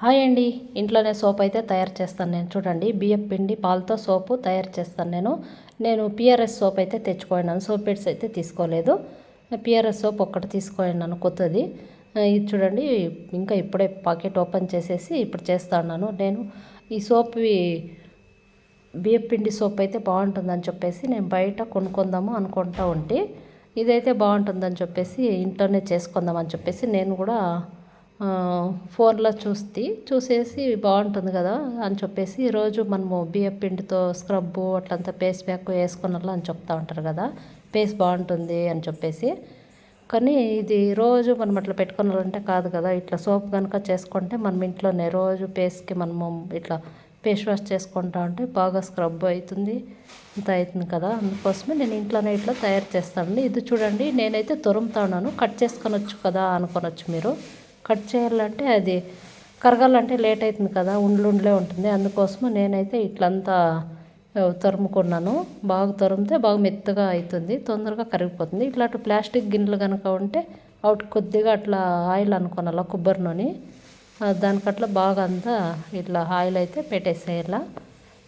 Hi అండి. ఇంట్లోనే soap అయితే తయారు చేస్తాను నేను. చూడండి బియ్యం పిండి పాలతో సోపు తయారు చేస్తాను నేను. నేను పిఆర్ఎస్ సోప్ అయితే తెచ్చుకోయినాను సోప్ పెట్స్ అయితే తీసుకోలేదు. పిఆర్ఎస్ సోప్ ఒక్కటి తీసుకోయినాను కొత్తది. ఇది చూడండి ఇంకా ఇప్పుడే పాకెట్ ఓపెన్ చేసేసి ఇప్పుడు చేస్తాను నేను ఈ సోప్ బియ్యం పిండి సోప్ అయితే బాగుంటుందని చెప్పేసి నేను బయట కొనుక్కుందాము అనుకుంటా ఉంటే ఇదైతే బాగుంటుందని చెప్పేసి ఇంట్లోనే చేసుకుందామని చెప్పేసి నేను కూడా ఫోన్లో చూస్తే చూసేసి బాగుంటుంది కదా అని చెప్పేసి రోజు మనము బియ్యం పిండితో స్క్రబ్బు అట్లంతా పేస్ బ్యాక్ వేసుకున్నట్లు అని చెప్తా ఉంటారు కదా. పేస్ బాగుంటుంది అని చెప్పేసి. కానీ ఇది రోజు మనం అట్లా పెట్టుకున్నాలంటే కాదు కదా. ఇట్లా సోప్ కనుక చేసుకుంటే మనం ఇంట్లోనే రోజు పేస్కి మనము ఇట్లా ఫేస్ వాష్ చేసుకుంటా ఉంటే బాగా స్క్రబ్ అవుతుంది ఇంత అవుతుంది కదా. అందుకోసమే నేను ఇంట్లోనే ఇట్లా తయారు చేస్తాను. ఇది చూడండి నేనైతే తురుముతా ఉన్నాను. కట్ చేసుకొని వచ్చు కదా అనుకోనొచ్చు మీరు. కట్ చేయాలంటే అది కరగాలంటే లేట్ అవుతుంది కదా ఉండ్లుండ్లే ఉంటుంది. అందుకోసము నేనైతే ఇట్లంతా తరుముకున్నాను. బాగా తరిమితే బాగా మెత్తగా అవుతుంది తొందరగా కరిగిపోతుంది. ఇట్లాంటి ప్లాస్టిక్ గిన్నెలు కనుక ఉంటే అవుట్ కొద్దిగా అట్లా ఆయిల్ అనుకోనాల కొబ్బరి నూనె. దానికట్లా బాగా అంతా ఇట్లా ఆయిల్ అయితే పెట్టేసేయాల.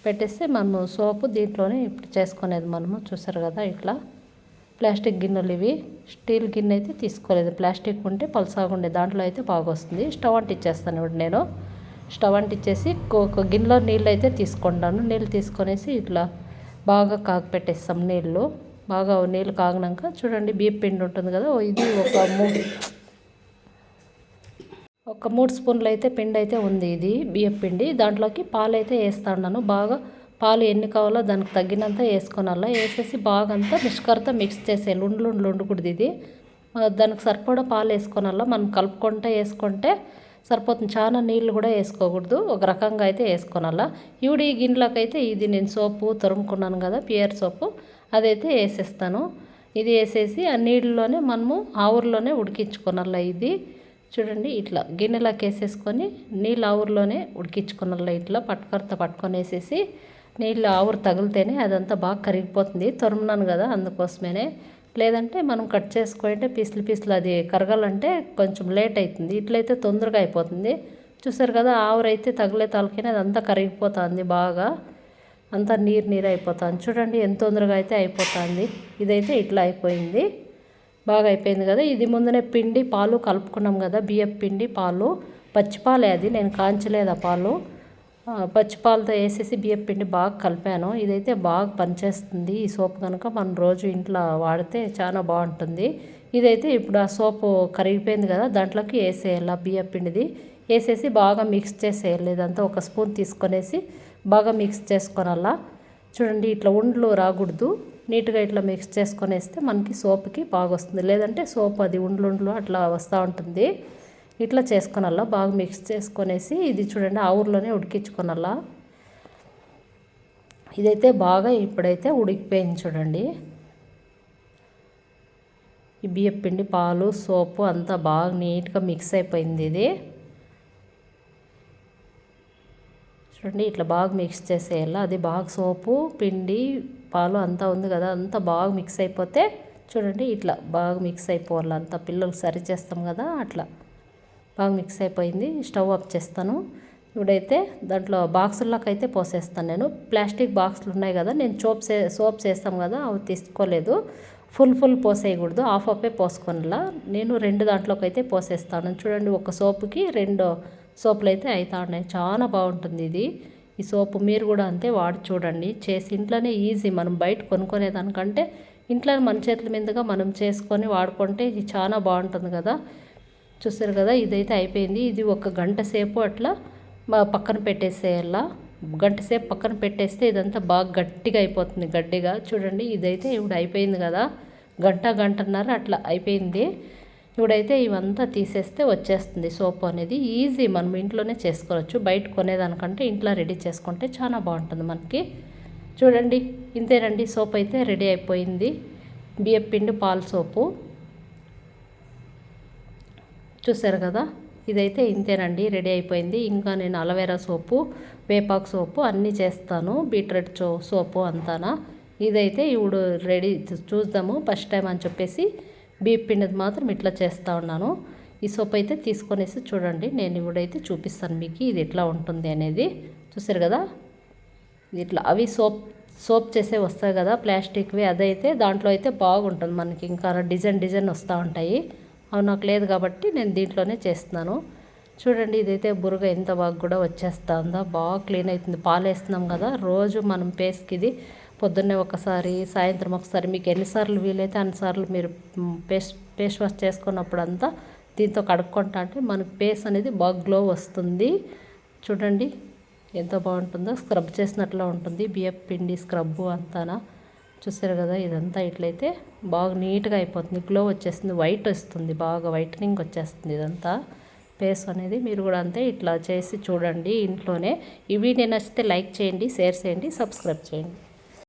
పెట్టేస్తే మనము సోపు దీంట్లోనే ఇప్పుడు చేసుకునేది మనము చూసారు కదా ఇట్లా. ప్లాస్టిక్ గిన్నెలు ఇవి. స్టీల్ గిన్నె అయితే తీసుకోలేదు. ప్లాస్టిక్ ఉంటే పలుసాగుండే దాంట్లో అయితే బాగా వస్తుంది స్టవ్ అంటిచ్చేస్తాను ఇప్పుడు నేను. స్టవ్ అంటిచ్చేసి ఒక గిన్నెలో నీళ్ళు అయితే తీసుకుంటాను. నీళ్ళు తీసుకొనేసి ఇట్లా బాగా కాగపెట్టేస్తాం నీళ్ళు. బాగా నీళ్ళు కాగినాక చూడండి బియ్యం పిండి ఉంటుంది కదా ఇది ఒక మూడు ఒక మూడు స్పూన్లు అయితే పిండి అయితే ఉంది ఇది బియ్యం పిండి. దాంట్లోకి పాలు అయితే వేస్తా ఉన్నాను. బాగా పాలు ఎన్ని కావాలో దానికి తగ్గినంత వేసుకోనాలా వేసేసి బాగా అంతా మిష్కర్తో మిక్స్ చేసేయాలి. ఉండ్లు ఉండ్లు ఉండకూడదు ఇది. దానికి సరిపడా పాలు వేసుకోనాలా మనం కలుపుకుంటే వేసుకుంటే సరిపోతుంది. చాలా నీళ్ళు కూడా వేసుకోకూడదు. ఒక రకంగా అయితే వేసుకోనాలా ఇవిడి ఈ గిన్నెలోకి అయితే ఇది నేను సోపు తరుముకున్నాను కదా పియర్ సోపు. అదైతే వేసేస్తాను. ఇది వేసేసి ఆ నీళ్ళలోనే మనము ఆవుర్లోనే ఉడికించుకోనాలా ఇది. చూడండి ఇట్లా గిన్నెలోకి వేసేసుకొని నీళ్ళు ఆవుర్లోనే ఉడికించుకున్నలా ఇట్లా. పట్టుకరత పట్టుకొని వేసేసి నీళ్ళు ఆవురు తగిలితేనే అదంతా బాగా కరిగిపోతుంది. తురుమున్నాను కదా అందుకోసమేనే. లేదంటే మనం కట్ చేసుకుంటే పీసులు పీసులు అది కరగాలంటే కొంచెం లేట్ అవుతుంది ఇట్లయితే తొందరగా అయిపోతుంది. చూసారు కదా ఆవురైతే తగిలే తలకైనా అదంతా కరిగిపోతుంది బాగా. అంతా నీరు నీరు అయిపోతుంది. చూడండి ఎంత తొందరగా అయితే అయిపోతుంది. ఇదైతే ఇట్లా అయిపోయింది. బాగా అయిపోయింది కదా. ఇది ముందునే పిండి పాలు కలుపుకున్నాం కదా బియ్యం పిండి పాలు. పచ్చిపాలే అది నేను కాంచలేదు ఆ పాలు. పచ్చిపాలతో వేసేసి బియ్యం పిండి బాగా కలిపాను. ఇదైతే బాగా పనిచేస్తుంది ఈ సోప్ కనుక మనం రోజు ఇంట్లో వాడితే చాలా బాగుంటుంది. ఇదైతే ఇప్పుడు ఆ సోపు కరిగిపోయింది కదా దాంట్లోకి వేసేయాలి బియ్యం పిండిది. వేసేసి బాగా మిక్స్ చేసేయాలి. ఇదంతా ఒక స్పూన్ తీసుకొనేసి బాగా మిక్స్ చేసుకోనల్లా. చూడండి ఇట్లా ఉండ్లు రాకూడదు. నీట్గా ఇట్లా మిక్స్ చేసుకొని వేస్తే మనకి సోప్కి బాగా వస్తుంది లేదంటే సోప్ అది ఉండ్లు ఉండ్లు అట్లా వస్తూ ఉంటుంది. ఇట్లా చేసుకోనాలా బాగా మిక్స్ చేసుకొనేసి ఇది చూడండి ఆ ఊర్లోనే ఉడికించుకోనాలా ఇదైతే బాగా ఇప్పుడైతే ఉడికిపోయింది చూడండి. ఈ బియ్యం పిండి పాలు సోపు అంతా బాగా నీట్గా మిక్స్ అయిపోయింది ఇది. చూడండి ఇట్లా బాగా మిక్స్ చేసేయాలా. అది బాగా సోపు పిండి పాలు అంతా ఉంది కదా అంతా బాగా మిక్స్ అయిపోతే చూడండి ఇట్లా బాగా మిక్స్ అయిపోవాలి అంతా పిల్లలు సరి చేస్తాం కదా అట్లా. బాగా మిక్స్ అయిపోయింది. స్టవ్ ఆఫ్ చేస్తాను. ఇప్పుడైతే దాంట్లో బాక్సుల్లోకి అయితే పోసేస్తాను నేను. ప్లాస్టిక్ బాక్సులు ఉన్నాయి కదా నేను సోప్స్ సోప్స్ వేస్తాం కదా అవి తీసుకోలేదు. ఫుల్ ఫుల్ పోసేయకూడదు. హాఫ్ ఆఫే పోసుకొనిలా. నేను రెండు దాంట్లోకి అయితే పోసేస్తాను. చూడండి ఒక సోపుకి రెండు సోపులు అయితే అవుతా ఉన్నాయి. చాలా బాగుంటుంది ఇది. ఈ సోపు మీరు కూడా అంతే వాడి చూడండి. చేసి ఇంట్లోనే ఈజీ. మనం బయట కొనుక్కునేదానికంటే ఇంట్లో మన చేతుల మీదుగా మనం చేసుకొని వాడుకుంటే ఇది చాలా బాగుంటుంది కదా. చూసారు కదా ఇదైతే అయిపోయింది. ఇది ఒక గంట సేపు అట్లా పక్కన పెట్టేసేయాలా? గంట సేపు పక్కన పెట్టేస్తే ఇదంతా బాగా గట్టిగా అయిపోతుంది గట్టిగా. చూడండి ఇదైతే ఇప్పుడు అయిపోయింది కదా. గంట గంటన్నర అట్లా అయిపోయింది. ఇప్పుడైతే ఇవంతా తీసేస్తే వచ్చేస్తుంది సోప్ అనేది. ఈజీ మనం ఇంట్లోనే చేసుకోవచ్చు. బయట కొనేదానికంటే ఇంట్లో రెడీ చేసుకుంటే చాలా బాగుంటుంది మనకి. చూడండి ఇంతేనండి సోప్ అయితే రెడీ అయిపోయింది. బియ్యం పిండి పాల సోపు. చూసారు కదా? ఇదైతే ఇంతేనండి రెడీ అయిపోయింది. ఇంకా నేను అలవేరా సోపు వేపాకు సోపు అన్నీ చేస్తాను. బీట్రూట్ చో సోపు అంతానా. ఇదైతే ఇప్పుడు రెడీ చూద్దాము ఫస్ట్ టైం అని చెప్పేసి బీప్ పిండిది మాత్రం ఇట్లా చేస్తూ ఉన్నాను. ఈ సోప్ అయితే తీసుకొనేసి చూడండి నేను ఇప్పుడైతే చూపిస్తాను మీకు ఇది ఎట్లా ఉంటుంది అనేది. చూసారు కదా? ఇది ఇట్లా అవి సోప్ సోప్ చేసే వస్తాయి కదా ప్లాస్టిక్వి. అదైతే దాంట్లో అయితే బాగుంటుంది మనకి. ఇంకా డిజైన్ డిజైన్ వస్తూ ఉంటాయి. అవి నాకు లేదు కాబట్టి నేను దీంట్లోనే చేస్తున్నాను. చూడండి ఇదైతే బురగ ఎంత బాగా కూడా వచ్చేస్తుందో. బాగా క్లీన్ అవుతుంది పాలు వేస్తున్నాం కదా. రోజు మనం పేస్కి ఇది పొద్దున్నే ఒకసారి సాయంత్రం ఒకసారి మీకు ఎన్నిసార్లు వీలైతే అన్నిసార్లు మీరు పేస్ట్ పేస్ వాష్ చేసుకున్నప్పుడు అంతా దీంతో కడుక్కుంటా అంటే మనకు పేస్ అనేది బాగా గ్లో వస్తుంది. చూడండి ఎంత బాగుంటుందో. స్క్రబ్ చేసినట్లు ఉంటుంది. బియ్యం పిండి స్క్రబ్బు అంతానా. చూసారు కదా ఇదంతా ఇట్లయితే బాగా నీట్గా అయిపోతుంది. గ్లో వచ్చేస్తుంది వైట్ వస్తుంది బాగా వైట్నింగ్ వచ్చేస్తుంది ఇదంతా. పేస్ అనేది మీరు కూడా అంతే ఇట్లా చేసి చూడండి ఇంట్లోనే. ఈ వీడియో నచ్చితే లైక్ చేయండి షేర్ చేయండి సబ్స్క్రైబ్ చేయండి.